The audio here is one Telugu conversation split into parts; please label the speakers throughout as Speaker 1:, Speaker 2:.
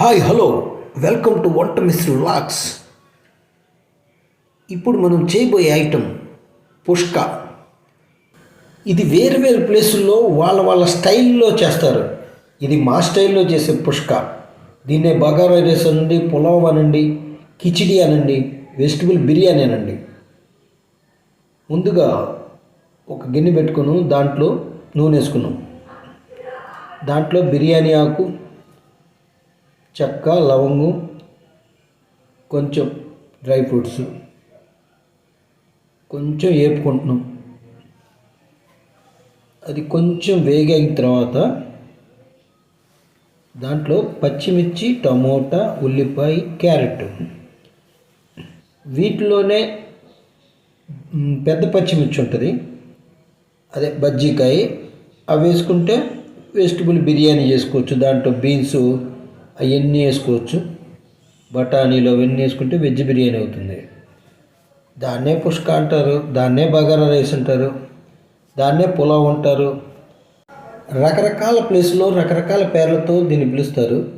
Speaker 1: Hi hello. వెల్కమ్ టు వంట మిస్టర్ లాక్స్ ఇప్పుడు మనం చేయబోయే ఐటెం పుష్క. ఇది వేరు వేరు ప్లేసుల్లో వాళ్ళ వాళ్ళ స్టైల్లో చేస్తారు. ఇది మా స్టైల్లో చేసే పుష్క. దీన్నే బగారా రైస్ అనండి పులావ్ అనండి కిచిడి అనండి వెజిటబుల్ బిర్యానీ అనండి. ముందుగా ఒక గిన్నె పెట్టుకున్నాం దాంట్లో నూనె వేసుకున్నాం. దాంట్లో బిర్యానీ ఆకు చెక్క లవంగం కొంచెం డ్రై ఫ్రూట్స్. కొంచెం వేపుకుంటున్నాం అది కొంచెం వేగిన తర్వాత దాంట్లో పచ్చిమిర్చి టమోటా ఉల్లిపాయ క్యారెట్. వీటిలోనే పెద్ద పచ్చిమిర్చి ఉంటుంది. అదే బజ్జీకాయ. అవి వేసుకుంటే వెజిటబుల్ బిర్యానీ చేసుకోవచ్చు. దాంట్లో బీన్స్ అవన్నీ వేసుకోవచ్చు. బఠానీలు అవన్నీ వేసుకుంటే వెజ్ బిర్యానీ అవుతుంది. దాన్నే పుష్క అంటారు దాన్నే బగారా రైస్ అంటారు దాన్నే పులావ్ అంటారు. రకరకాల ప్లేస్లో రకరకాల పేర్లతో దీన్ని పిలుస్తారు.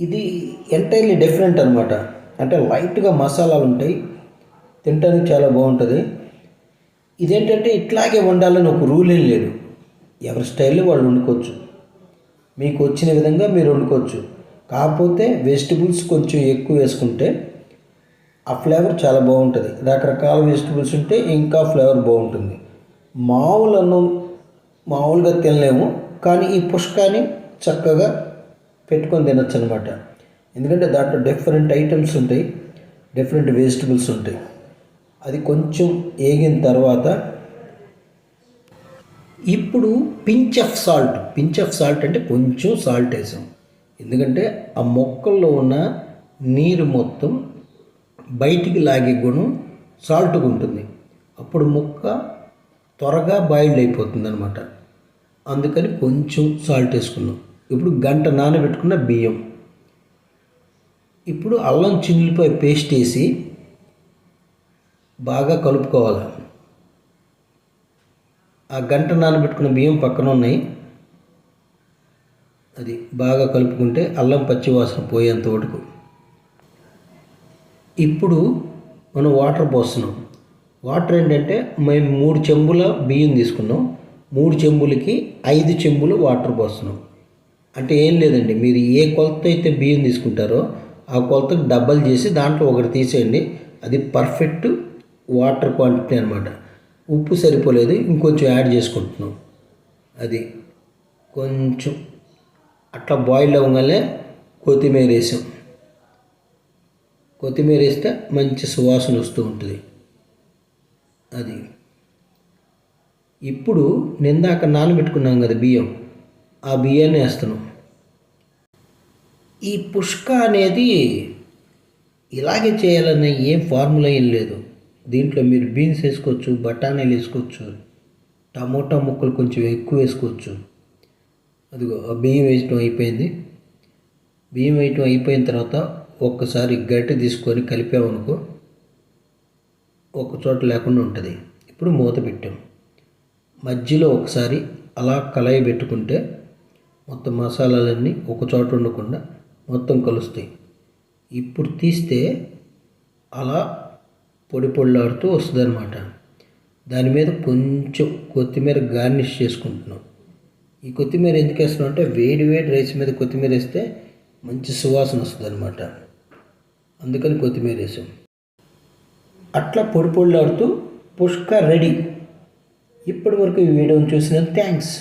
Speaker 1: ఇది ఎంటైర్లీ డిఫరెంట్ అనమాట అంటే లైట్గా మసాలాలు ఉంటాయి. తినడానికి చాలా బాగుంటుంది. ఇదేంటంటే ఇట్లాగే వండాలని ఒక రూల్ ఏం లేదు. ఎవరి స్టైల్లో వాళ్ళు వండుకోవచ్చు. మీకు వచ్చిన విధంగా మీరు వండుకోవచ్చు. కాకపోతే వెజిటబుల్స్ కొంచెం ఎక్కువ వేసుకుంటే ఆ ఫ్లేవర్ చాలా బాగుంటుంది. రకరకాల వెజిటబుల్స్ ఉంటే ఇంకా ఫ్లేవర్ బాగుంటుంది. మామూలు అన్నం మామూలుగా తినలేము కానీ ఈ పుష్కాని చక్కగా పెట్టుకొని తినొచ్చు అనమాట ఎందుకంటే దాంట్లో డిఫరెంట్ ఐటమ్స్ ఉంటాయి డిఫరెంట్ వెజిటబుల్స్ ఉంటాయి. అది కొంచెం ఏగిన తర్వాత ఇప్పుడు pinch of salt. Pinch of salt అంటే కొంచెం సాల్ట్ వేసాం. ఎందుకంటే ఆ మొక్కల్లో ఉన్న నీరు మొత్తం బయటికి లాగే గుణం సాల్ట్గా ఉంటుంది. అప్పుడు మొక్క త్వరగా బాయిల్డ్ అయిపోతుంది అనమాట అందుకని కొంచెం సాల్ట్ వేసుకున్నాం. ఇప్పుడు గంట నానబెట్టుకున్న బియ్యం. ఇప్పుడు అల్లం చిల్లిపాయ పేస్ట్ వేసి బాగా కలుపుకోవాలి. ఆ గంట నానబెట్టుకున్న బియ్యం పక్కన ఉన్నాయి. అది బాగా కలుపుకుంటే అల్లం పచ్చి వాసన పోయేంత వరకు. ఇప్పుడు మనం వాటర్ పోస్తున్నాం. వాటర్ ఏంటంటే మేము మూడు చెంబుల బియ్యం తీసుకున్నాం. మూడు చెంబులకి ఐదు చెంబులు వాటర్ పోస్తున్నాం. అంటే ఏం లేదండి మీరు ఏ కొలత అయితే బియ్యం తీసుకుంటారో ఆ కొలతకు డబ్బలు చేసి దాంట్లో ఒకటి తీసేయండి. అది పర్ఫెక్ట్ వాటర్ క్వాంటిటీ అనమాట ఉప్పు సరిపోలేదు ఇంకొంచెం యాడ్ చేసుకుంటున్నాం. అది కొంచెం అట్లా బాయిల్ అవ్వగానే కొత్తిమీర వేసాం. కొత్తిమీర వేస్తే మంచి సువాసన వస్తూ ఉంటుంది. అది ఇప్పుడు నిందాక నానబెట్టుకున్నాం కదా బియ్యం ఆ బియ్యాన్ని వేస్తున్నాం. ఈ పుష్క అనేది ఇలాగే చేయాలనే ఏం ఫార్ములా ఏం లేదు. దీంట్లో మీరు బీన్స్ వేసుకోవచ్చు బఠానీలు వేసుకోవచ్చు టమోటా ముక్కలు కొంచెం ఎక్కువ వేసుకోవచ్చు. అదిగో ఆ బియ్యం వేయటం అయిపోయింది. బియ్యం వేయటం అయిపోయిన తర్వాత ఒక్కసారి గట్టి తీసుకొని కలిపామనుకో ఒక చోట లేకుండా ఉంటుంది. ఇప్పుడు మూత పెట్టాం. మధ్యలో ఒకసారి అలా కలాయి పెట్టుకుంటే మొత్తం మసాలాలన్నీ ఒక చోట ఉండకుండా మొత్తం కలుస్తాయి. ఇప్పుడు తీస్తే అలా పొడి పొడిలాడుతూ వస్తుంది అనమాట దాని మీద కొంచెం కొత్తిమీర గార్నిష్ చేసుకుంటున్నాం. ఈ కొత్తిమీర ఎందుకు వేస్తున్నాం అంటే వేడి వేడి రైస్ మీద కొత్తిమీర వేస్తే మంచి సువాసన వస్తుంది అనమాట అందుకని కొత్తిమీర వేసాం. అట్లా పొడి పొడిలాడుతూ పుష్క రెడీ. ఇప్పటి వరకు ఈ వీడియోని చూసిన థ్యాంక్స్